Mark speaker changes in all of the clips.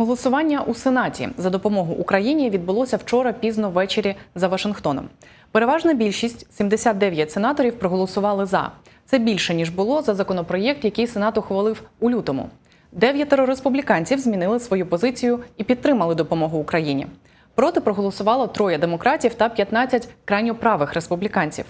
Speaker 1: Голосування у Сенаті за допомогу Україні відбулося вчора пізно ввечері за Вашингтоном. Переважна більшість 79 сенаторів проголосували за. Це більше ніж було за законопроєкт, який Сенат ухвалив у лютому. Дев'ятеро республіканців змінили свою позицію і підтримали допомогу Україні. Проти проголосувало троє демократів та 15 крайньо правих республіканців.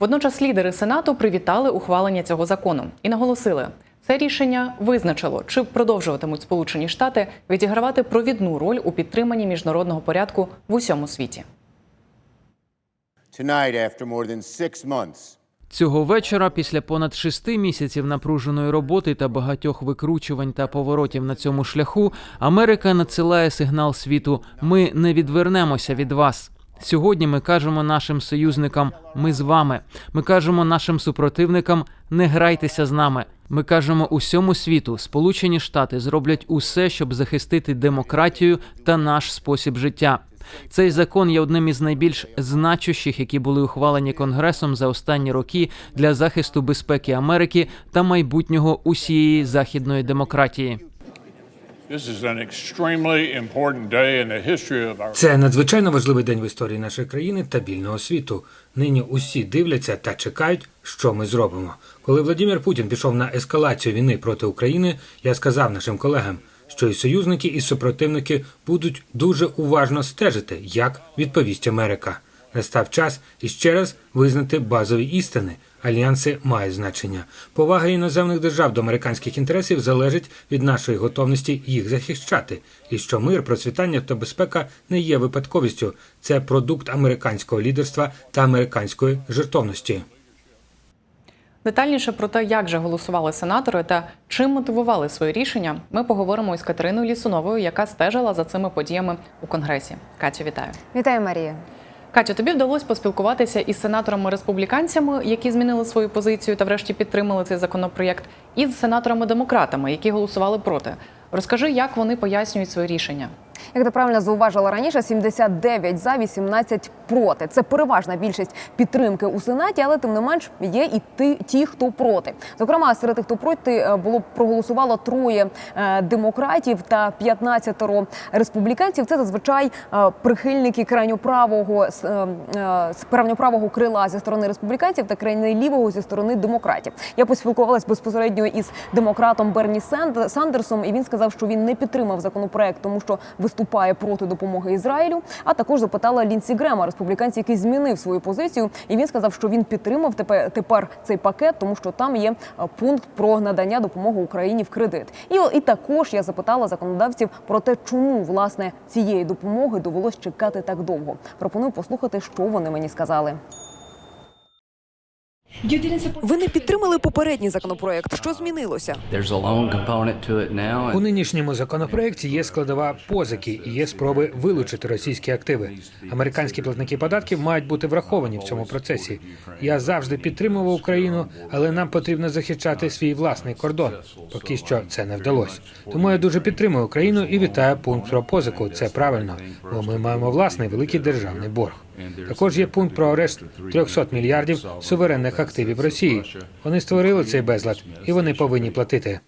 Speaker 1: Водночас лідери Сенату привітали ухвалення цього закону і наголосили, це рішення визначило, чи продовжуватимуть Сполучені Штати відігравати провідну роль у підтриманні міжнародного порядку в усьому світі.
Speaker 2: Цього вечора, після понад шести місяців напруженої роботи та багатьох викручувань та поворотів на цьому шляху, Америка надсилає сигнал світу: ми не відвернемося від вас. Сьогодні ми кажемо нашим союзникам: ми з вами. Ми кажемо нашим супротивникам: не грайтеся з нами. Ми кажемо усьому світу, Сполучені Штати зроблять усе, щоб захистити демократію та наш спосіб життя. Цей закон є одним із найбільш значущих, які були ухвалені Конгресом за останні роки для захисту безпеки Америки та майбутнього усієї західної демократії.
Speaker 3: Це надзвичайно важливий день в історії нашої країни та вільного світу. Нині усі дивляться та чекають, що ми зробимо. Коли Владимир Путін пішов на ескалацію війни проти України, я сказав нашим колегам, що і союзники, і супротивники будуть дуже уважно стежити, як відповість Америка. Настав час іще раз визнати базові істини. Альянси мають значення. Повага іноземних держав до американських інтересів залежить від нашої готовності їх захищати, і що мир, процвітання та безпека не є випадковістю. Це продукт американського лідерства та американської жертовності.
Speaker 1: Детальніше про те, як же голосували сенатори та чим мотивували своє рішення, ми поговоримо із Катериною Лісуновою, яка стежила за цими подіями у Конгресі. Катю, вітаю.
Speaker 4: Вітаю, Марія.
Speaker 1: Катю, тобі вдалося поспілкуватися із сенаторами-республіканцями, які змінили свою позицію та врешті підтримали цей законопроєкт, і з сенаторами-демократами, які голосували проти. Розкажи, як вони пояснюють своє рішення.
Speaker 4: Як ти правильно зауважила раніше, 79 за 18 проти. Це переважна більшість підтримки у сенаті, але тим не менш є і ті, ті хто проти. Зокрема, серед тих, хто проти е, було проголосувало троє е, демократів та 15 республіканців. Це зазвичай е, прихильники крайньоправого крайньоправого крила зі сторони республіканців та крайньолівого зі сторони демократів. Я поспілкувалась безпосередньо із демократом Берні Санд- Сандерсом, і він сказав, що він не підтримав законопроект, тому що виступає проти допомоги Ізраїлю. А також запитала Лінсі Грема, республіканця, який змінив свою позицію, і він сказав, що він підтримав тепер, тепер цей пакет, тому що там є е, пункт про надання допомоги Україні в кредит. І, і також я запитала законодавців про те, чому власне цієї допомоги довелось чекати так довго. Пропоную послухати, що вони мені сказали.
Speaker 5: Ви не підтримали попередній законопроект. Що змінилося?
Speaker 3: У нинішньому законопроекті є складова позики і є спроби вилучити російські активи. Американські платники податків мають бути враховані в цьому процесі. Я завжди підтримував Україну, але нам потрібно захищати свій власний кордон. Поки що це не вдалося. Тому я дуже підтримую Україну і вітаю пункт про позику. Це правильно, бо ми маємо власний великий державний борг. Також є пункт про арешт 300 мільярдів суверенних активів Росії. Вони створили цей безлад, і вони повинні платити.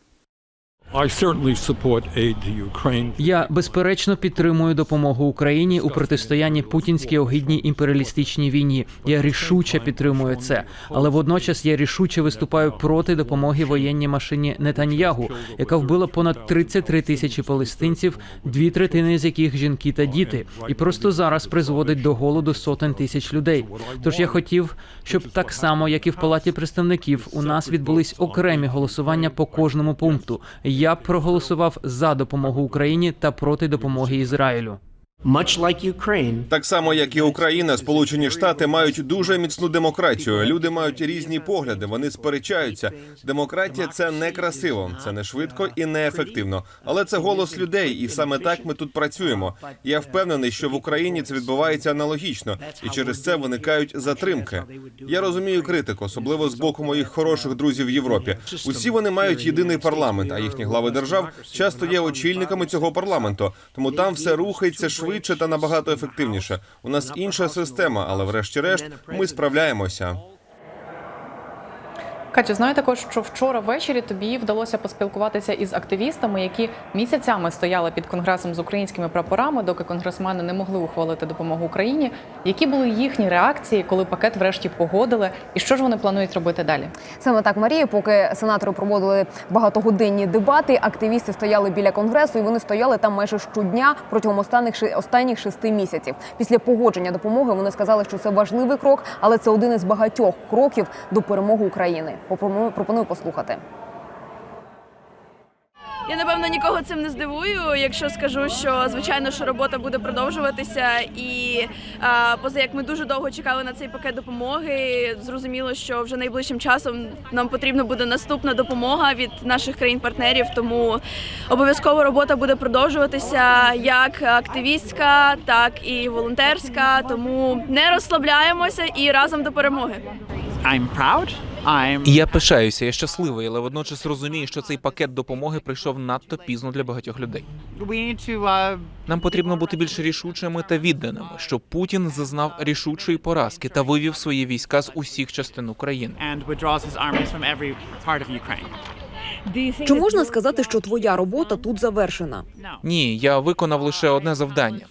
Speaker 2: Я безперечно підтримую допомогу Україні у протистоянні путінській огидній імперіалістичній війні. Я рішуче підтримую це, але водночас я рішуче виступаю проти допомоги воєнній машині Нетаньягу, яка вбила понад 33 тисячі палестинців, дві третини з яких жінки та діти, і просто зараз призводить до голоду сотень тисяч людей. Тож я хотів, щоб так само, як і в палаті представників, у нас відбулись окремі голосування по кожному пункту. Я б проголосував за допомогу Україні та проти допомоги Ізраїлю.
Speaker 6: Так само, як і Україна, Сполучені Штати мають дуже міцну демократію. Люди мають різні погляди, вони сперечаються. Демократія це не красиво, це не швидко і не ефективно. Але це голос людей, і саме так ми тут працюємо. Я впевнений, що в Україні це відбувається аналогічно, і через це виникають затримки. Я розумію критику, особливо з боку моїх хороших друзів в Європі. Усі вони мають єдиний парламент, а їхні глави держав часто є очільниками цього парламенту. Тому там все рухається швидше та набагато ефективніше. У нас інша система, але врешті-решт ми справляємося.
Speaker 1: Катю, знаю також, що вчора ввечері тобі вдалося поспілкуватися із активістами, які місяцями стояли під конгресом з українськими прапорами, доки конгресмени не могли ухвалити допомогу Україні. Які були їхні реакції, коли пакет врешті погодили, і що ж вони планують робити далі?
Speaker 4: Саме так, Марія, поки сенатори проводили багатогодинні дебати, активісти стояли біля конгресу, і вони стояли там майже щодня протягом останніх останніх шести місяців. Після погодження допомоги вони сказали, що це важливий крок, але це один із багатьох кроків до перемоги України. Пропоную, пропоную послухати.
Speaker 7: Я напевно нікого цим не здивую, якщо скажу, що звичайно, що робота буде продовжуватися, і а, поза як ми дуже довго чекали на цей пакет допомоги, зрозуміло, що вже найближчим часом нам потрібна буде наступна допомога від наших країн-партнерів. Тому обов'язково робота буде продовжуватися як активістська, так і волонтерська. Тому не розслабляємося і разом до перемоги.
Speaker 8: I'm proud.
Speaker 9: Я пишаюся, я щасливий, але водночас розумію, що цей пакет допомоги прийшов надто пізно для багатьох людей.
Speaker 8: uh,
Speaker 9: Нам потрібно бути більш рішучими та відданими, щоб Путін зазнав рішучої поразки та вивів свої війська з усіх частин України.
Speaker 5: Чи можна сказати, що твоя робота тут завершена?
Speaker 9: Ні, я виконав лише одне завдання.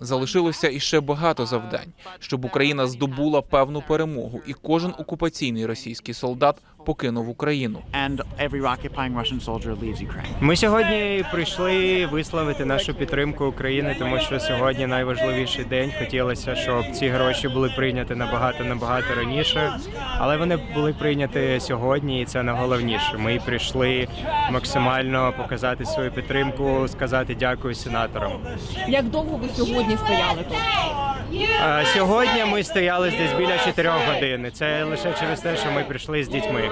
Speaker 9: Залишилося іще багато завдань, щоб Україна здобула певну перемогу, і кожен окупаційний російський солдат покинув Україну.
Speaker 10: Ми сьогодні прийшли висловити нашу підтримку України, тому що сьогодні найважливіший день. Хотілося, щоб ці гроші були прийняті набагато набагато раніше, але вони були прийняті сьогодні, і це найголовніше. Ми прийшли максимально показати свою підтримку, сказати дякую сенаторам.
Speaker 7: Як довго ви сьогодні стояли тут?
Speaker 10: А Сьогодні ми стояли десь біля 4 годин. Це лише через те, що ми прийшли з дітьми.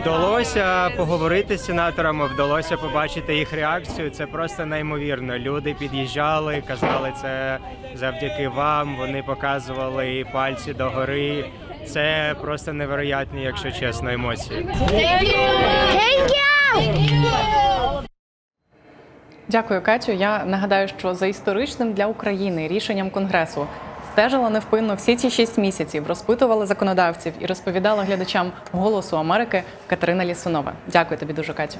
Speaker 10: Вдалося поговорити з сенаторами, вдалося побачити їх реакцію. Це просто неймовірно. Люди під'їжджали, казали це завдяки вам. Вони показували пальці догори. Це просто невероятні, якщо чесно, емоції.
Speaker 1: Дякую, Катю. Я нагадаю, що за історичним для України рішенням Конгресу стежила невпинно всі ці шість місяців, розпитувала законодавців і розповідала глядачам голосу Америки Катерина Лісунова. Дякую тобі дуже, Катю.